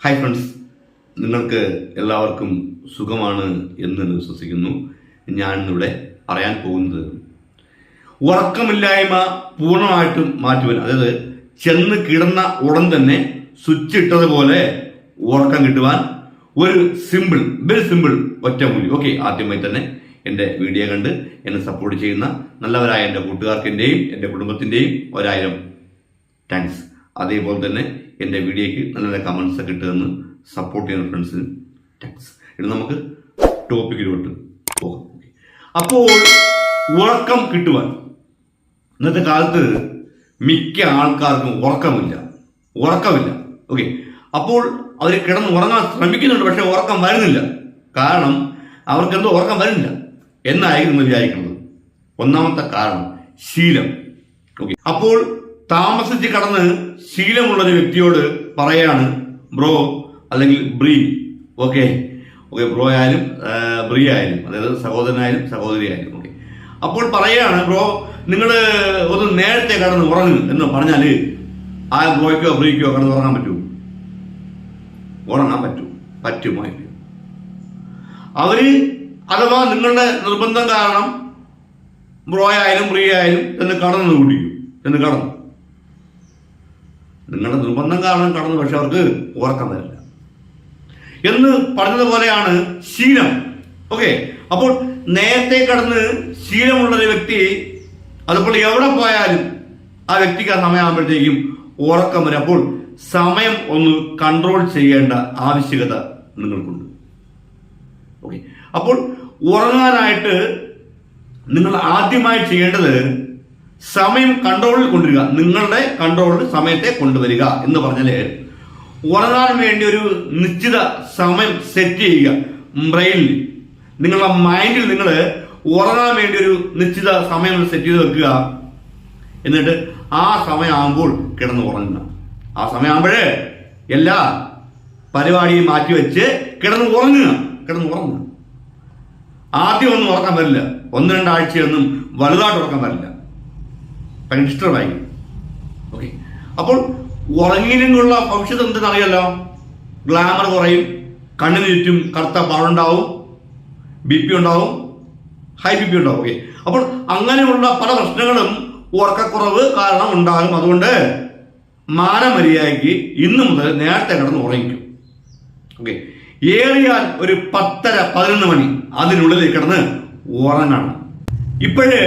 Hi friends നിങ്ങൾക്ക് എല്ലാവർക്കും സുഖമാണ് എന്ന് വിശ്വസിക്കുന്നു. ഞാൻ ഇവിടെ പറയാൻ പോകുന്നത് ഉറക്കമില്ലായ്മ പൂർണമായിട്ടും മാറ്റുവാൻ അതായത് ചെന്ന് കിടന്ന ഉടൻ തന്നെ സ്വിച്ച് ഇട്ടതുപോലെ ഉറക്കം കിട്ടുവാൻ ഒരു സിമ്പിൾ വെരി സിമ്പിൾ ഒറ്റ ഒറ്റമൂലി ഓക്കെ ആദ്യമായി തന്നെ എന്റെ വീഡിയോ കണ്ട് എന്നെ സപ്പോർട്ട് ചെയ്യുന്ന നല്ലവരായ എന്റെ കൂട്ടുകാർക്കിന്റെയും എന്റെ കുടുംബത്തിന്റെയും ഒരായിരം താങ്ക്സ് അതേപോലെ തന്നെ എന്റെ വീഡിയോയ്ക്ക് നല്ല നല്ല കമൻസ് ഒക്കെ ഇട്ടുതന്ന് സപ്പോർട്ട് ചെയ്യുന്ന ഫ്രണ്ട്സിന് താങ്ക്സ് ഇനി നമുക്ക് ടോപ്പിക്കിലോട്ട് പോകാം. അപ്പോൾ ഉറക്കം കിട്ടുവാൻ ഇന്നത്തെ കാലത്ത് മിക്ക ആൾക്കാർക്കും ഉറക്കമില്ല. ഉറക്കമില്ല. ഓക്കെ അപ്പോൾ അവർ കിടന്ന് ഉറങ്ങാൻ ശ്രമിക്കുന്നുണ്ട് പക്ഷേ ഉറക്കം വരുന്നില്ല. കാരണം അവർക്ക് എന്തോ ഉറക്കം വരുന്നില്ല. എന്നായിരുന്നു വിചാരിക്കുന്നത്? ഒന്നാമത്തെ കാരണം ശീലം. ഓക്കെ അപ്പോൾ താമസിച്ച് കടന്ന് ശീലമുള്ള ഒരു വ്യക്തിയോട് പറയാണ് ബ്രോ അല്ലെങ്കിൽ ബ്രീ ഓക്കെ ഓക്കെ ബ്രോ ആയാലും ബ്രീ ആയാലും അതായത് സഹോദരനായാലും സഹോദരി ആയാലും ഓക്കെ. അപ്പോൾ പറയാണ് ബ്രോ നിങ്ങൾ ഒന്ന് നേരത്തെ കടന്ന് ഉറങ്ങും എന്ന് പറഞ്ഞാൽ ആ ബ്രോയ്ക്കോ ബ്രീക്കോ കടന്ന് ഉറങ്ങാൻ പറ്റുമോ ഉറങ്ങാൻ പറ്റും പറ്റുമോ ഇല്ലയോ അവർ അഥവാ നിങ്ങളുടെ നിർബന്ധം കാരണം ബ്രോ ആയാലും ബ്രീ ആയാലും എന്ന് കടന്നു കൂടിക്കും എന്ന് കടന്നു. നിങ്ങളുടെ നിർബന്ധം കാരണം കടന്നു പക്ഷെ അവർക്ക് ഉറക്കം വരില്ല എന്ന് പറഞ്ഞതുപോലെയാണ് ശീലം. ഓക്കെ അപ്പോൾ നേരത്തെ കടന്ന് ശീലമുള്ളൊരു വ്യക്തി അതിപ്പോൾ എവിടെ പോയാലും ആ വ്യക്തിക്ക് ആ സമയമാകുമ്പോഴത്തേക്കും ഉറക്കം വരും. അപ്പോൾ സമയം ഒന്ന് കൺട്രോൾ ചെയ്യേണ്ട ആവശ്യകത നിങ്ങൾക്കുണ്ട്. ഓക്കെ അപ്പോൾ ഉറങ്ങാനായിട്ട് നിങ്ങൾ ആദ്യമായി ചെയ്യേണ്ടത് സമയം കൺട്രോളിൽ കൊണ്ടുവരിക. നിങ്ങളുടെ കൺട്രോളിൽ സമയത്തെ കൊണ്ടുവരിക എന്ന് പറഞ്ഞാൽ ഉറങ്ങാൻ വേണ്ടി ഒരു നിശ്ചിത സമയം സെറ്റ് ചെയ്യുക. ബ്രെയിനിൽ നിങ്ങളുടെ മൈൻഡിൽ നിങ്ങൾ ഉറങ്ങാൻ വേണ്ടി ഒരു നിശ്ചിത സമയം സെറ്റ് ചെയ്ത് വെക്കുക. എന്നിട്ട് ആ സമയമാകുമ്പോൾ കിടന്ന് ഉറങ്ങുക. ആ സമയമാകുമ്പോഴേ എല്ലാ പരിപാടിയും മാറ്റി വെച്ച് കിടന്ന് ഉറങ്ങുക. കിടന്ന് ഉറങ്ങുക. ആദ്യം ഒന്നും ഉറക്കാൻ വരില്ല ഒന്ന് രണ്ടാഴ്ചയൊന്നും വലുതായിട്ട് ഉറക്കാൻ വരില്ല ആയി ഓക്കെ അപ്പോൾ ഉറങ്ങിയില്ലെങ്കിലുള്ള ഭവിഷ്യത്ത് എന്തെന്നറിയാലോ? ഗ്ലാമർ കുറയും കണ്ണിന് ചുറ്റും കറുത്ത പാടുണ്ടാവും ബി പി ഉണ്ടാവും ഹൈ ബി പി ഉണ്ടാവും. ഓക്കെ അപ്പോൾ അങ്ങനെയുള്ള പല പ്രശ്നങ്ങളും ഉറക്കക്കുറവ് കാരണം ഉണ്ടാകും. അതുകൊണ്ട് മാനമര്യാദയ്ക്ക് ഇന്നു മുതൽ നേരത്തെ കിടന്ന് ഉറങ്ങിക്കും. ഓക്കെ ഏറിയാൽ ഒരു പത്തര പതിനൊന്ന് മണി അതിനുള്ളിൽ കിടന്ന് ഉറങ്ങണം. ഇപ്പോഴ്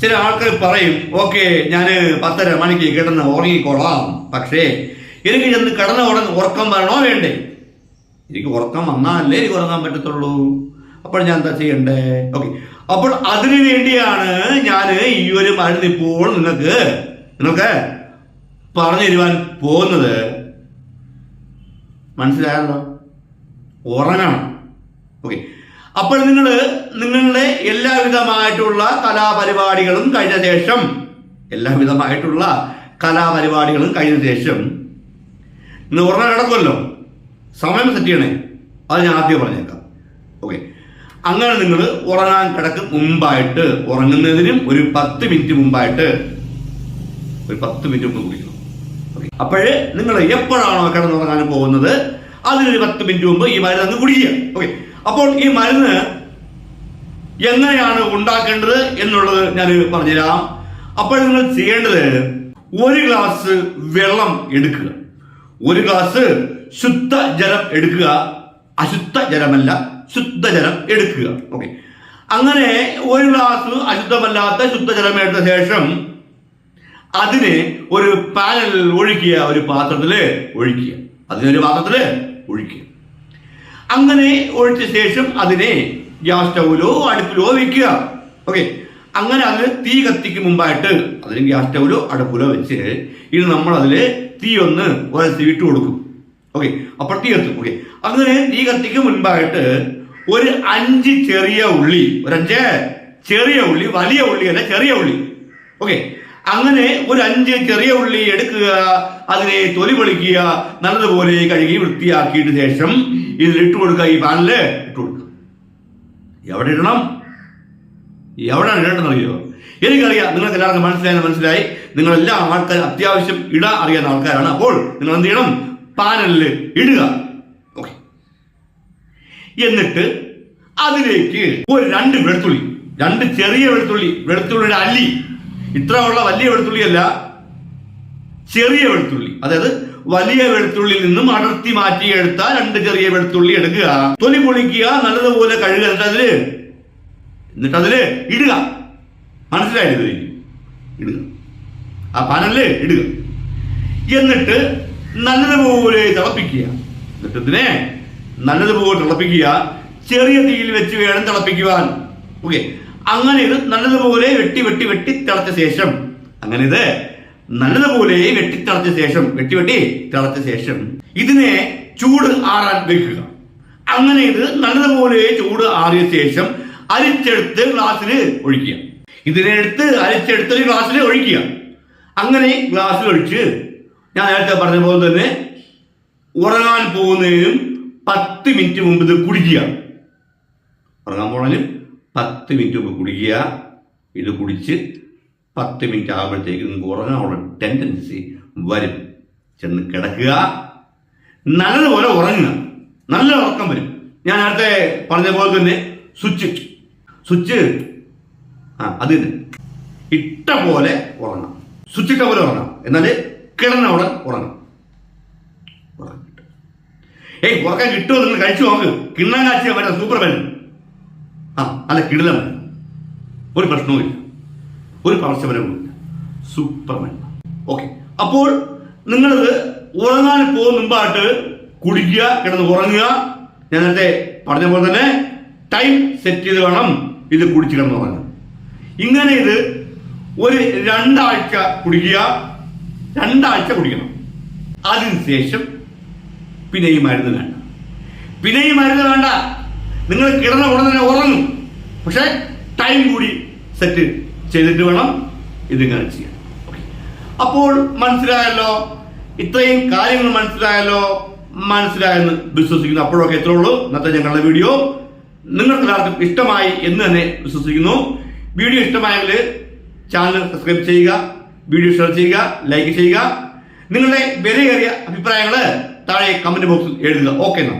ചില ആൾക്കാർ പറയും ഓക്കെ ഞാൻ പത്തര മണിക്ക് കിടന്ന് ഉറങ്ങിക്കോളാം. പക്ഷേ എനിക്ക് ചെന്ന് കിടന്ന ഉടൻ ഉറക്കം വരണോ വേണ്ടേ? എനിക്ക് ഉറക്കം വന്നാലേ എനിക്ക് ഉറങ്ങാൻ പറ്റത്തുള്ളൂ. അപ്പോൾ ഞാൻ എന്താ ചെയ്യണ്ടേ? ഓക്കെ. അപ്പോൾ അതിനു വേണ്ടിയാണ് ഞാൻ ഈ ഒരു മരുന്ന് ഇപ്പോൾ നിങ്ങൾക്ക് നിങ്ങൾക്ക് പറഞ്ഞു തരുവാൻ പോകുന്നത്. മനസ്സിലായല്ലോ? ഉറങ്ങണം. ഓക്കെ. അപ്പോൾ നിങ്ങൾ നിങ്ങളുടെ എല്ലാവിധമായിട്ടുള്ള കലാപരിപാടികളും കഴിഞ്ഞ ശേഷം എല്ലാവിധമായിട്ടുള്ള കലാപരിപാടികളും കഴിഞ്ഞ ശേഷം ഇന്ന് ഉറങ്ങാൻ കിടക്കുമല്ലോ? സമയം സെറ്റ് ചെയ്യണേ. അത് ഞാൻ ആദ്യം പറഞ്ഞേക്കാം. ഓക്കെ അങ്ങനെ നിങ്ങൾ ഉറങ്ങാൻ കിടക്ക് മുമ്പായിട്ട് ഉറങ്ങുന്നതിനും ഒരു പത്ത് മിനിറ്റ് മുമ്പായിട്ട് ഒരു പത്ത് മിനിറ്റ് മുമ്പ് കുടിക്കണം ഓക്കെ അപ്പോഴ് നിങ്ങൾ എപ്പോഴാണോ കിടന്നുറങ്ങാൻ പോകുന്നത് അതിനൊരു പത്ത് മിനിറ്റ് മുമ്പ് ഈ മരുന്ന് അങ്ങ് കുടിക്കുക. ഓക്കെ അപ്പോൾ ഈ മരുന്ന് എങ്ങനെയാണ് ഉണ്ടാക്കേണ്ടത് എന്നുള്ളത് ഞാൻ പറഞ്ഞുതരാം. അപ്പോൾ നിങ്ങൾ ചെയ്യേണ്ടത് ഒരു ഗ്ലാസ് വെള്ളം എടുക്കുക. ഒരു ഗ്ലാസ് ശുദ്ധജലം എടുക്കുക. അശുദ്ധ ജലമല്ല ശുദ്ധജലം എടുക്കുക. ഓക്കെ അങ്ങനെ ഒരു ഗ്ലാസ് അശുദ്ധമല്ലാത്ത ശുദ്ധജലം എടുത്ത ശേഷം അതിനെ ഒരു പാനലിൽ ഒഴിക്കുക ഒരു പാത്രത്തിൽ ഒഴിക്കുക. അതിനൊരു പാത്രത്തിൽ ഒഴിക്കുക. അങ്ങനെ ഒഴിച്ച ശേഷം അതിനെ ഗ്യാസ് സ്റ്റൗവിലോ അടുപ്പിലോ വെക്കുക. ഓക്കെ അങ്ങനെ അതിന് തീ കത്തിക്ക് മുമ്പായിട്ട് അതിന് ഗ്യാസ് സ്റ്റൗവിലോ അടുപ്പിലോ വെച്ച് ഇത് നമ്മൾ അതിൽ തീ ഒന്ന് ഉരച്ച് വിട്ടു കൊടുക്കും. ഓക്കെ അപ്പോൾ തീ കത്തും ഓക്കെ അങ്ങനെ തീ കത്തിക്ക് മുൻപായിട്ട് ഒരു അഞ്ച് ചെറിയ ഉള്ളി ഒരു അഞ്ച് ചെറിയ ഉള്ളി വലിയ ഉള്ളി അല്ല ചെറിയ ഉള്ളി. ഓക്കെ അങ്ങനെ ഒരു അഞ്ച് ചെറിയ ഉള്ളി എടുക്കുക അതിനെ തൊലി പൊളിക്കുക നല്ലതുപോലെ കഴുകി വൃത്തിയാക്കിയിട്ട് ശേഷം ഇതിൽ ഇട്ട് കൊടുക്കുക. ഈ പാനിൽ ഇട്ട് കൊടുക്കുക. എവിടെ ഇടണം? എവിടെയാണ് അറിയോ? എനിക്കറിയാം. നിങ്ങൾക്ക് എല്ലാവർക്കും മനസ്സിലായെന്ന് മനസ്സിലായി. നിങ്ങളെല്ലാ ആൾക്കാരും അത്യാവശ്യം ഇട അറിയാവുന്ന ആൾക്കാരാണ്. അപ്പോൾ നിങ്ങൾ എന്ത് ചെയ്യണം? പാനലിൽ ഇടുക. ഓക്കെ. എന്നിട്ട് അതിലേക്ക് ഒരു രണ്ട് വെളുത്തുള്ളി രണ്ട് ചെറിയ വെളുത്തുള്ളി വെളുത്തുള്ളിയുടെ അല്ലി ഇത്ര ഉള്ള വലിയ വെളുത്തുള്ളിയല്ല ചെറിയ വെളുത്തുള്ളി. അതായത് വലിയ വെളുത്തുള്ളിയിൽ നിന്നും അടർത്തി മാറ്റി എടുത്ത രണ്ട് ചെറിയ വെളുത്തുള്ളി എടുക്കുക. തൊലി പൊളിക്കുക നല്ലതുപോലെ കഴുകുക. എന്നിട്ട് അതിൽ എന്നിട്ട് അതിൽ ഇടുക. മനസ്സിലായത് ഇടുക. ആ പാനലിൽ ഇടുക. എന്നിട്ട് നല്ലതുപോലെ തിളപ്പിക്കുക. എന്നിട്ട് ഇതിനെ നല്ലതുപോലെ തിളപ്പിക്കുക. ചെറിയ തീയിൽ വെച്ച് വേണം തിളപ്പിക്കുവാൻ. ഓക്കെ. അങ്ങനെ ഇത് നല്ലതുപോലെ വെട്ടി വെട്ടി വെട്ടി തിളച്ച ശേഷം അങ്ങനെ ഇത് നല്ലതുപോലെ വെട്ടി തിളച്ച ശേഷം വെട്ടി വെട്ടി തിളച്ച ശേഷം ഇതിനെ ചൂട് ആറാൻ വെക്കുക. അങ്ങനെ ഇത് നല്ലതുപോലെ ചൂട് ആറിയ ശേഷം അരിച്ചെടുത്ത് ഗ്ലാസ്സിൽ ഒഴിക്കുക. ഇതിനെ എടുത്ത് അരിച്ചെടുത്ത് ഗ്ലാസ്സിൽ ഒഴിക്കുക. അങ്ങനെ ഗ്ലാസ്സിൽ ഒഴിച്ച് ഞാൻ നേരത്തെ പറഞ്ഞ പോലെ തന്നെ ഉറങ്ങാൻ പോകുന്നതിനും പത്ത് മിനിറ്റ് മുമ്പ് ഇത് കുടിക്കുക. ഉറങ്ങാൻ പോണതിനും പത്ത് മിനിറ്റ് മുമ്പ് കുടിക്കുക. ഇത് കുടിച്ച് പത്ത് മിനിറ്റ് ആകുമ്പോഴത്തേക്ക് നിങ്ങൾക്ക് ഉറങ്ങാനുള്ള ടെൻഡൻസി വരും. ചെന്ന് കിടക്കുക. നല്ലതുപോലെ ഉറങ്ങുക. നല്ല ഉറക്കം വരും. ഞാൻ നേരത്തെ പറഞ്ഞ പോലെ തന്നെ സ്വിച്ച് സ്വിച്ച് ആ അത് തന്നെ ഇട്ട പോലെ ഉറങ്ങാം സ്വിച്ച് ഇട്ട പോലെ ഉറങ്ങാം എന്നാൽ കിടന്ന ഉടൻ ഉറങ്ങാം ഏയ് ഉറക്കം കിട്ടുമോ? നിങ്ങൾ കഴിച്ചു നോക്ക്. കിണ്ണാൻ കാച്ചിയ സൂപ്പർ മാൻ ആ അല്ല കിടിലം ഒരു പ്രശ്നവുമില്ല ഒരു പാർശ്വപരവുമില്ല സൂപ്പർമാൻ ഓക്കെ അപ്പോൾ നിങ്ങളിത് ഉറങ്ങാൻ പോകുന്ന മുമ്പായിട്ട് കുടിക്കുക കിടന്ന് ഉറങ്ങുക. ഞാൻ നേരത്തെ പറഞ്ഞ പോലെ തന്നെ ടൈം സെറ്റ് ചെയ്ത് വേണം ഇത് കുടിച്ച് കിടന്ന് ഉറങ്ങുക ഇങ്ങനെ ഇത് ഒരു രണ്ടാഴ്ച കുടിക്കുക രണ്ടാഴ്ച കുടിക്കണം. അതിനുശേഷം പിന്നെ ഈ മരുന്ന് വേണ്ട. പിന്നെ ഈ മരുന്ന് വേണ്ട. നിങ്ങൾ കിടന്ന ഉടനെ തന്നെ ഉറങ്ങും. പക്ഷെ ടൈം കൂടി സെറ്റ് ചെയ്തിട്ട് വേണം ഇതിങ്ങനെ ചെയ്യാൻ. അപ്പോൾ മനസ്സിലായല്ലോ? ഇത്രയും കാര്യങ്ങൾ മനസ്സിലായല്ലോ? മനസ്സിലായെന്ന് വിശ്വസിക്കുന്നു. അപ്പോഴൊക്കെ എത്ര ഉള്ളൂ. ഇന്നത്തെ ഞങ്ങളുടെ വീഡിയോ നിങ്ങൾക്ക് എല്ലാവർക്കും ഇഷ്ടമായി എന്ന് തന്നെ വിശ്വസിക്കുന്നു. വീഡിയോ ഇഷ്ടമായെങ്കിൽ ചാനൽ സബ്സ്ക്രൈബ് ചെയ്യുക വീഡിയോ ഷെയർ ചെയ്യുക ലൈക്ക് ചെയ്യുക. നിങ്ങളുടെ വിലയേറിയ അഭിപ്രായങ്ങൾ താഴെ കമന്റ് ബോക്സിൽ എഴുതുക. ഓക്കെ എന്നാ.